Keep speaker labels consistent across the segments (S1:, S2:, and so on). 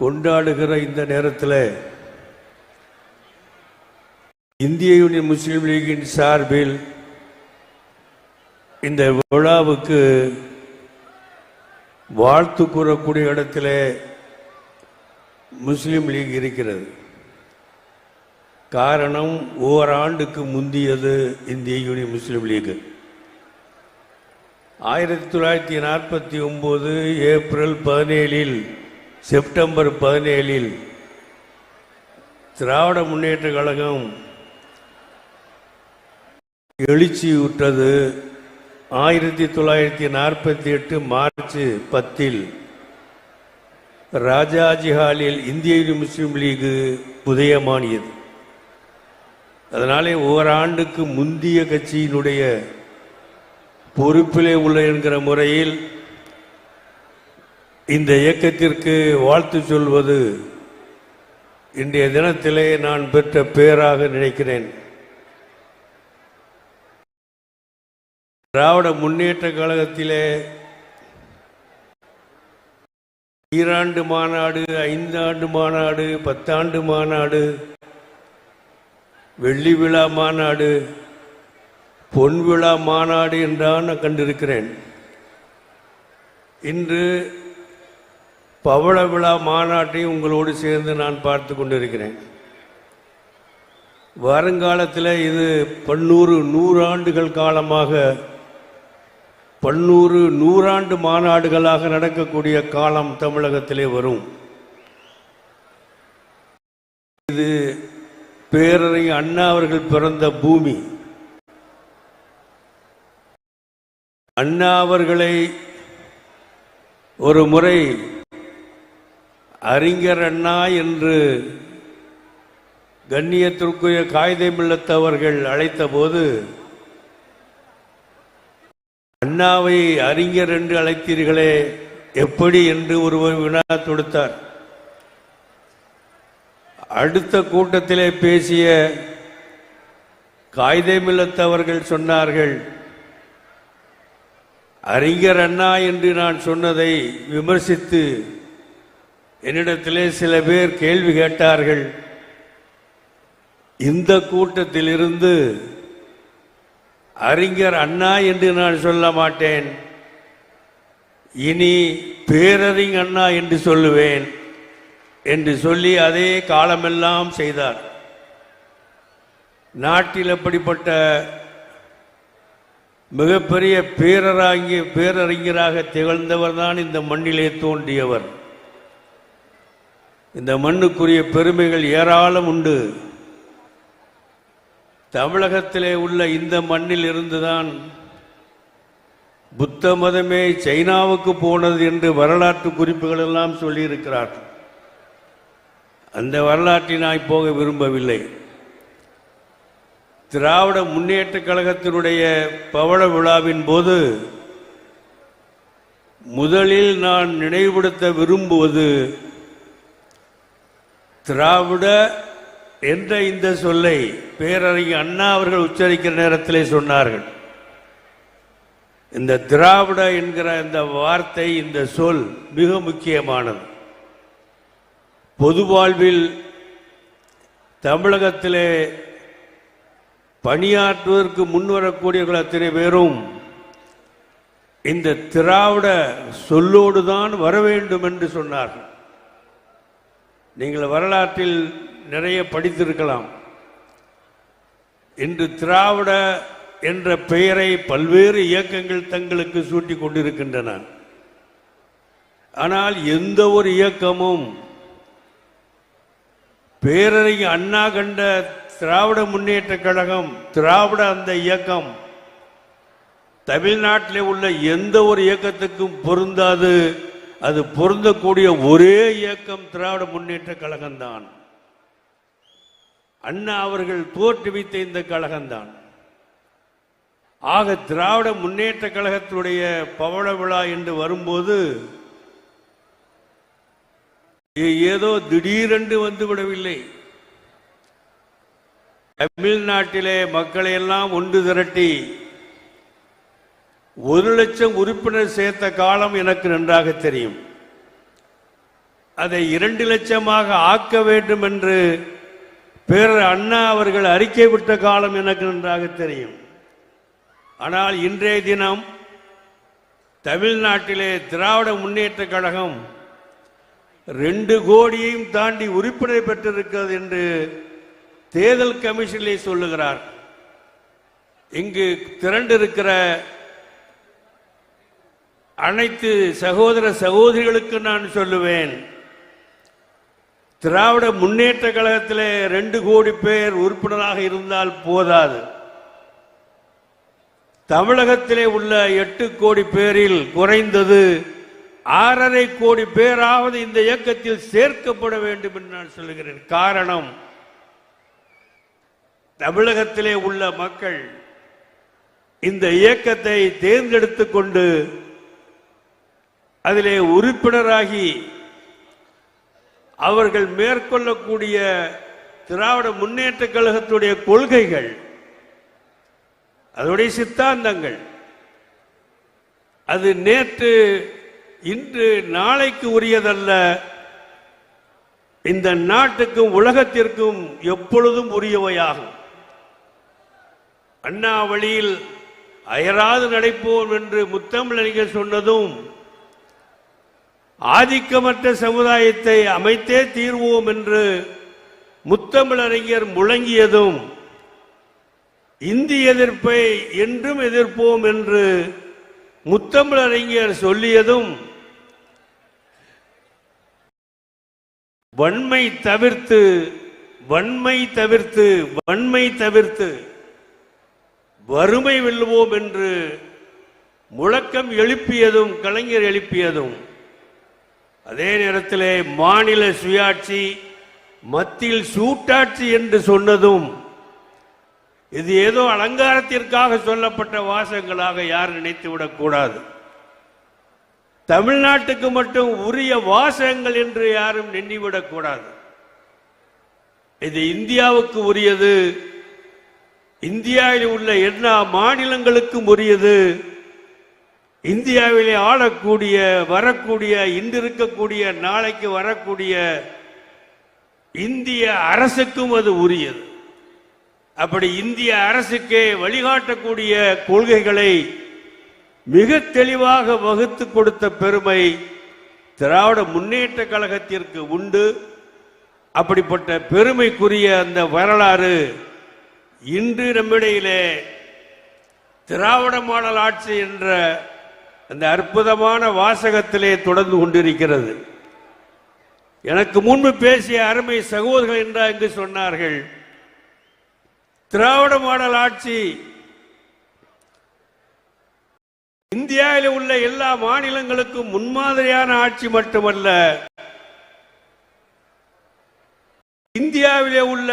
S1: கொண்டாடுகிற இந்த நேரத்தில் இந்திய யூனியன் முஸ்லீம் லீகின் சார்பில் இந்த விழாவுக்கு வாழ்த்து கூறக்கூடிய இடத்துல முஸ்லீம் லீக் இருக்கிறது. காரணம் ஓராண்டுக்கு முந்தியது இந்திய யூனியன் முஸ்லீம் லீக். ஆயிரத்தி தொள்ளாயிரத்தி நாற்பத்தி ஒன்பது ஏப்ரல் பதினேழில் செப்டம்பர் பதினேழில் திராவிட முன்னேற்ற கழகம் எழுச்சியுற்றது. ஆயிரத்தி தொள்ளாயிரத்தி நாற்பத்தி எட்டு மார்ச் பத்தில் ராஜாஜி ஹாலில் இந்திய முஸ்லீம் லீகு உதயமானியது. அதனாலே ஓராண்டுக்கு முந்திய கட்சியினுடைய பொறுப்பிலே உள்ள என்கிற முறையில் இந்த இயக்கத்திற்கு வாழ்த்து சொல்வது இன்றைய தினத்திலே நான் பெற்ற பேராக நினைக்கிறேன். திராவிட முன்னேற்ற கழகத்திலே ஈராண்டு மாநாடு ஐந்தாண்டு மாநாடு பத்தாண்டு மாநாடு வெள்ளி விழா மாநாடு பொன் விழா மாநாடு என்றான் நான் கண்டிருக்கிறேன். இன்று பவள விழா மாநாட்டை உங்களோடு சேர்ந்து நான் பார்த்து கொண்டிருக்கிறேன். வருங்காலத்தில் இது பன்னூறு நூறாண்டுகள் காலமாக பன்னூறு நூறாண்டு மாநாடுகளாக நடக்கக்கூடிய காலம் தமிழகத்திலே வரும். இது பேரறிஞர் அண்ணா அவர்கள் பிறந்த பூமி. அண்ணா அவர்களை ஒரு முறை அறிஞர் அண்ணா என்று கண்ணியத்திற்குரிய காகிதமில்லத்தவர்கள் அழைத்த போது அண்ணாவை அறிஞர் என்று அழைத்தீர்களே எப்படி? என்று ஒருவர் வினா தொடுத்தார். அடுத்த கூட்டத்திலே பேசிய காகிதமில்லத்தவர்கள் சொன்னார்கள் அறிஞர் அண்ணா என்று நான் சொன்னதை விமர்சித்து என்னிடத்திலே சில பேர் கேள்வி கேட்டார்கள். இந்த கூட்டத்திலிருந்து அறிஞர் அண்ணா என்று நான் சொல்ல மாட்டேன். இனி பேரறிஞர் அண்ணா என்று சொல்லுவேன் என்று சொல்லி அதே காலமெல்லாம் செய்தார். நாட்டில் அப்படிப்பட்ட மிகப்பெரிய பேரராங்கி பேரறிஞராக திகழ்ந்தவர் தான் இந்த மண்ணிலே தோன்றியவர். இந்த மண்ணுக்குரிய பெருமைகள் ஏராளம் உண்டு. தமிழகத்திலே உள்ள இந்த மண்ணில் இருந்துதான் புத்த மதமே சைனாவுக்கு போனது என்று வரலாற்று குறிப்புகள் எல்லாம் சொல்லியிருக்கிறார் அந்த வரலாற்றை நான் போக விரும்பவில்லை. திராவிட முன்னேற்ற கழகத்தினுடைய பவள விழாவின் போது முதலில் நான் நினைவுபடுத்த விரும்புவது திராவிட என்ற இந்த சொல்லை பேரறிஞர் அண்ணா அவர்கள் உச்சரிக்கிற நேரத்திலே சொன்னார்கள். இந்த திராவிட என்கிற இந்த வார்த்தை இந்த சொல் மிக முக்கியமானது. பொது வாழ்வில் தமிழகத்திலே பணியாற்றுவதற்கு முன்வரக்கூடியவர்கள் அத்தனை பேரும் இந்த திராவிட சொல்லோடு தான் வர வேண்டும் என்று சொன்னார்கள். நீங்கள் வரலாற்றில் நிறைய படித்திருக்கலாம். இன்று திராவிட என்ற பெயரை பல்வேறு இயக்கங்கள் தங்களுக்கு சூட்டிக் கொண்டிருக்கின்றன. ஆனால் எந்த ஒரு இயக்கமும் பேரறிஞர் அண்ணா கண்ட திராவிட முன்னேற்ற கழகம் திராவிட அந்த இயக்கம் தமிழ்நாட்டில் உள்ள எந்த ஒரு இயக்கத்துக்கும் பொருந்தாது அது பொருந்தக்கூடிய ஒரே இயக்கம் திராவிட முன்னேற்ற கழகம்தான். அண்ணா அவர்கள் தோற்றுவித்த இந்த கழகம்தான். ஆக திராவிட முன்னேற்ற கழகத்துடைய பவள விழா என்று வரும்போது ஏதோ திடீரென்று வந்து விடவில்லை தமிழ்நாட்டிலே மக்களை எல்லாம் ஒன்று திரட்டி ஒரு லட்சம் உறுப்பினர் சேர்த்த காலம் எனக்கு நன்றாக தெரியும். அதை இரண்டு லட்சமாக ஆக்க வேண்டும் என்று பேரர் அண்ணா அவர்கள் அறிக்கை விட்ட காலம் எனக்கு நன்றாக தெரியும். ஆனால் இன்றைய தினம் தமிழ்நாட்டிலே திராவிட முன்னேற்ற கழகம் ரெண்டு கோடியையும் தாண்டி உறுப்பினர் பெற்றிருக்கிறது என்று தேர்தல் கமிஷனிலே சொல்லுகிறார். இங்கு திரண்டிருக்கிற அனைத்து சகோதர சகோதரிகளுக்கு நான் சொல்லுவேன். திராவிட முன்னேற்ற கழகத்தில் ரெண்டு கோடி பேர் உறுப்பினராக இருந்தால் போதாது. தமிழகத்திலே உள்ள எட்டு கோடி பேரில் குறைந்தது ஆறரை கோடி பேராவது இந்த இயக்கத்தில் சேர்க்கப்பட வேண்டும் என்று நான் சொல்லுகிறேன். காரணம் தமிழகத்திலே உள்ள மக்கள் இந்த இயக்கத்தை தேர்ந்தெடுத்துக் கொண்டு அதிலே உறுப்பினராகி அவர்கள் மேற்கொள்ளக்கூடிய திராவிட முன்னேற்ற கழகத்துடைய கொள்கைகள் அதனுடைய சித்தாந்தங்கள் அது நேற்று இன்று நாளைக்கு உரியதல்ல. இந்த நாட்டுக்கும் உலகத்திற்கும் எப்பொழுதும் உரியவையாகும். அண்ணா வழியில் அயராது நடைப்போம் என்று முத்தமிழறிஞர் சொன்னதும் ஆதிக்கமற்ற சமுதாயத்தை அமைத்தே தீர்வோம் என்று முத்தமிழறிஞர் முழங்கியதும் இந்தி எதிர்ப்பை என்றும் எதிர்ப்போம் என்று முத்தமிழறிஞர் சொல்லியதும் வன்மை தவிர்த்து வன்மை தவிர்த்து வன்மை தவிர்த்து வறுமை வெல்லுவோம் என்று முழக்கம் எழுப்பியதும் கலைஞர் எழுப்பியதும். அதே நேரத்திலே மாநில சுயாட்சி மத்தியில் சூட்டாட்சி என்று சொன்னதும் இது ஏதோ அலங்காரத்திற்காக சொல்லப்பட்ட வாசகங்களாக யார் நினைத்து விடக்கூடாது. தமிழ்நாட்டுக்கு மட்டும் உரிய வாசகங்கள் என்று யாரும் எண்ணிவிடக் கூடாது இது இந்தியாவுக்கு உரியது இந்தியாவில் உள்ள எல்லா மாநிலங்களுக்கும் உரியது இந்தியாவிலே ஆளக்கூடிய வரக்கூடிய இன்று இருக்கக்கூடிய நாளைக்கு வரக்கூடிய இந்திய அரசுக்கும் அது உரியது. அப்படி இந்திய அரசுக்கே வழிகாட்டக்கூடிய கொள்கைகளை மிக தெளிவாக வகுத்து கொடுத்த பெருமை திராவிட முன்னேற்ற கழகத்திற்கு உண்டு. அப்படிப்பட்ட பெருமைக்குரிய அந்த வரலாறு இன்று நம்மிடையிலே திராவிட மாடல் ஆட்சி என்ற அந்த அற்புதமான வாசகத்திலே தொடர்ந்து கொண்டிருக்கிறது. எனக்கு முன்பு பேசிய அருமை சகோதரர்கள் என்று அங்கு சொன்னார்கள் திராவிட மாடல் ஆட்சி இந்தியாவில் உள்ள எல்லா மாநிலங்களுக்கும் முன்மாதிரியான ஆட்சி மட்டுமல்ல இந்தியாவிலே உள்ள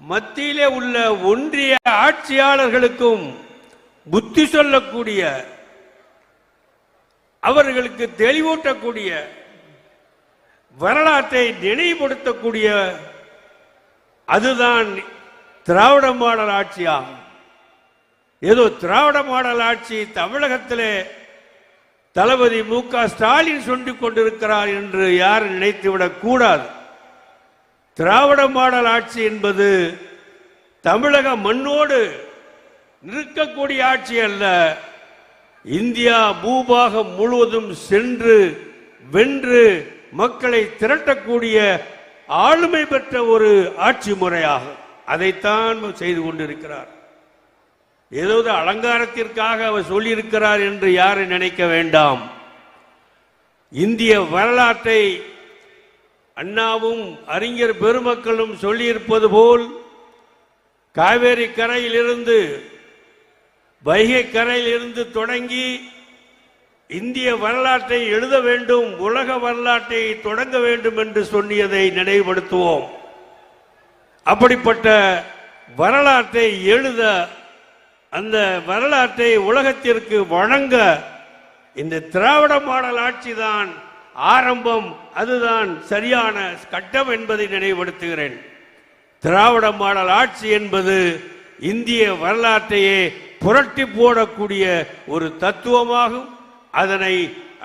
S1: மத்தியிலே உள்ள ஒன்றிய ஆட்சியாளர்களுக்கும் புத்தி சொல்லக்கூடிய அவர்களுக்கு தெளிவூட்டக்கூடிய வரலாற்றை நினைவுபடுத்தக்கூடிய அதுதான் திராவிட மாடல் ஆட்சியாகும் ஏதோ திராவிட மாடல் ஆட்சி தமிழகத்திலே தளபதி மு க ஸ்டாலின் சொல்லிக் கொண்டிருக்கிறார் என்று யாரும் நினைத்துவிடக் கூடாது. திராவிட மாடல் ஆட்சி என்பது தமிழக மண்ணோடு நிற்கக்கூடிய ஆட்சி அல்ல. இந்தியா பூபாகம் முழுவதும் சென்று வென்று மக்களை திரட்டக்கூடிய ஆளுமை பெற்ற ஒரு ஆட்சி முறையாகும் அதைத்தான் செய்து கொண்டிருக்கிறார். ஏதாவது அலங்காரத்திற்காக அவர் சொல்லியிருக்கிறார் என்று யாரும் நினைக்க வேண்டாம். இந்திய வரலாற்றை அண்ணாவும் அறிஞர் பெருமக்களும் சொல்லியிருப்பது போல் காவேரி கரையிலிருந்து வைகை கரையிலிருந்து தொடங்கி இந்திய வரலாற்றை எழுத வேண்டும் உலக வரலாற்றை தொடங்க வேண்டும் என்று சொன்னியதை நினைவுபடுத்துவோம். அப்படிப்பட்ட வரலாற்றை எழுத அந்த வரலாற்றை உலகத்திற்கு வழங்க இந்த திராவிட மாடல் ஆட்சிதான் ஆரம்பம் அதுதான் சரியான கட்டம் என்பதை நினைவுபடுத்துகிறேன். திராவிட மாடல் ஆட்சி என்பது இந்திய வரலாற்றையே புரட்டி போடக்கூடிய ஒரு தத்துவமாகும். அதனை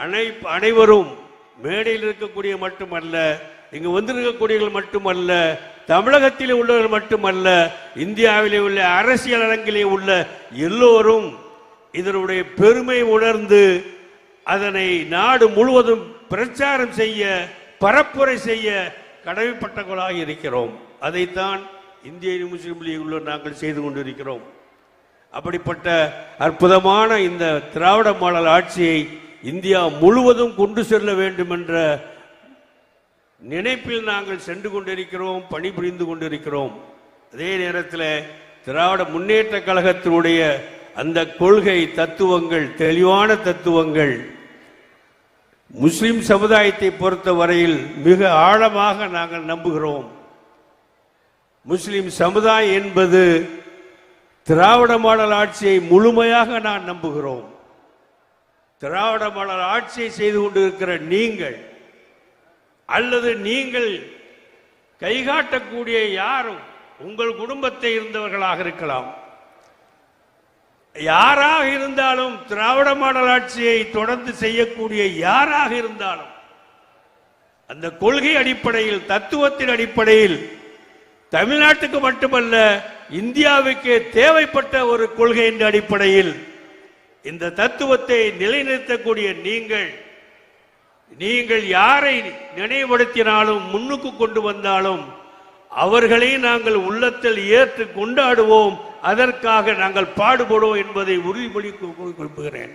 S1: அனை அனைவரும் மேடையில் இருக்கக்கூடிய மட்டுமல்ல இங்கு வந்திருக்கக்கூடியவர்கள் மட்டுமல்ல தமிழகத்தில் உள்ளவர்கள் மட்டுமல்ல இந்தியாவிலே உள்ள அரசியல் அரங்கிலே உள்ள எல்லோரும் இதனுடைய பெருமை உணர்ந்து அதனை நாடு முழுவதும் பிரச்சாரம் செய்ய பரப்புரை செய்ய கடமைப்பட்டவர்களாக இருக்கிறோம். அதைத்தான் இந்திய முஸ்லீம் லீக் உள்ள நாங்கள் செய்து கொண்டிருக்கிறோம். அப்படிப்பட்ட அற்புதமான இந்த திராவிட மாடல் ஆட்சியை இந்தியா முழுவதும் கொண்டு செல்ல வேண்டும் என்ற நினைப்பில் நாங்கள் சென்று கொண்டிருக்கிறோம் பணிபுரிந்து கொண்டிருக்கிறோம். அதே நேரத்தில் திராவிட முன்னேற்ற கழகத்தினுடைய அந்த கொள்கை தத்துவங்கள் தெளிவான தத்துவங்கள் முஸ்லிம் சமுதாயத்தை பொறுத்த வரையில் மிக ஆழமாக நாங்கள் நம்புகிறோம். முஸ்லிம் சமுதாயம் என்பது திராவிட மாடல் ஆட்சியை முழுமையாக நான் நம்புகிறோம். திராவிட மாடல் ஆட்சியை செய்து கொண்டிருக்கிற நீங்கள் அல்லது நீங்கள் கைகாட்டக்கூடிய யாரும் உங்கள் குடும்பத்தை இருந்தவர்களாக இருக்கலாம். யாராக இருந்தாலும் திராவிட மாடல் ஆட்சியை தொடர்ந்து செய்யக்கூடிய யாராக இருந்தாலும் அந்த கொள்கை அடிப்படையில் தத்துவத்தின் அடிப்படையில் தமிழ்நாட்டுக்கு மட்டுமல்ல இந்தியாவுக்கு தேவைப்பட்ட ஒரு கொள்கை என்ற அடிப்படையில் இந்த தத்துவத்தை நிலைநிறுத்தக்கூடிய நீங்கள் நீங்கள் யாரை நினைவுபடுத்தினாலும் முன்னுக்கு கொண்டு வந்தாலும் அவர்களை நாங்கள் உள்ளத்தில் ஏற்று கொண்டாடுவோம் அதற்காக நாங்கள் பாடுபடுவோம் என்பதை உறுதிமொழி குறிப்புகிறேன்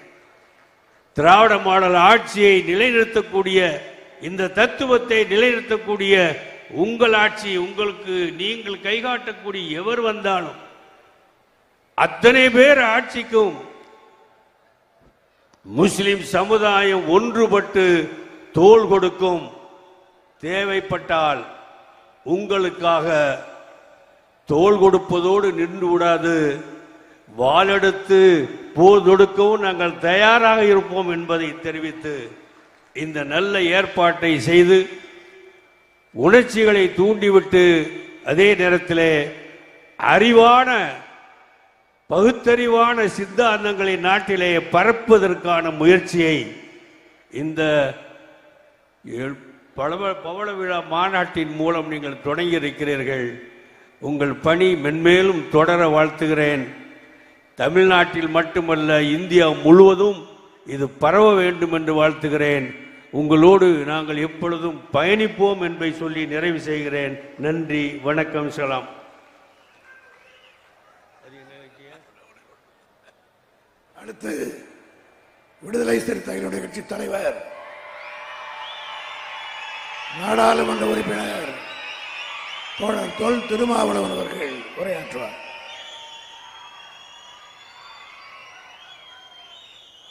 S1: திராவிட மாடல் ஆட்சியை நிலைநிறுத்தக்கூடிய இந்த தத்துவத்தை நிலைநிறுத்தக்கூடிய உங்கள் ஆட்சி உங்களுக்கு நீங்கள் கைகாட்டக்கூடிய எவர் வந்தாலும் அத்தனை பேர் ஆட்சிக்கும் முஸ்லிம் சமுதாயம் ஒன்றுபட்டு தோள் கொடுக்கும் தேவைப்பட்டால் உங்களுக்காக தோள் கொடுப்பதோடு நின்று விடாது. வாளெடுத்து போர் தொடுக்கவும் நாங்கள் தயாராக இருப்போம் என்பதை தெரிவித்து இந்த நல்ல ஏற்பாட்டை செய்து உணர்ச்சிகளை தூண்டிவிட்டு அதே நேரத்தில் அறிவான பகுத்தறிவான சித்தாந்தங்களை நாட்டிலே பரப்புவதற்கான முயற்சியை இந்த பலவ பவள விழா மாநாட்டின் மூலம் நீங்கள் தொடங்கி இருக்கிறீர்கள். உங்கள் பணி மென்மேலும் தொடர வாழ்த்துகிறேன். தமிழ்நாட்டில் மட்டுமல்ல இந்தியா முழுவதும் இது பரவ வேண்டும் என்று வாழ்த்துகிறேன். உங்களோடு நாங்கள் எப்பொழுதும் பயணிப்போம் என்பதை சொல்லி நிறைவு செய்கிறேன். நன்றி வணக்கம் சலாம்.
S2: அடுத்து விடுதலை சிறுத்தைகளுடைய கட்சி தலைவர் நாடாளுமன்ற உறுப்பினர் தோழர் தொல் திருமாவளவன் அவர்கள் உரையாற்றுவார்.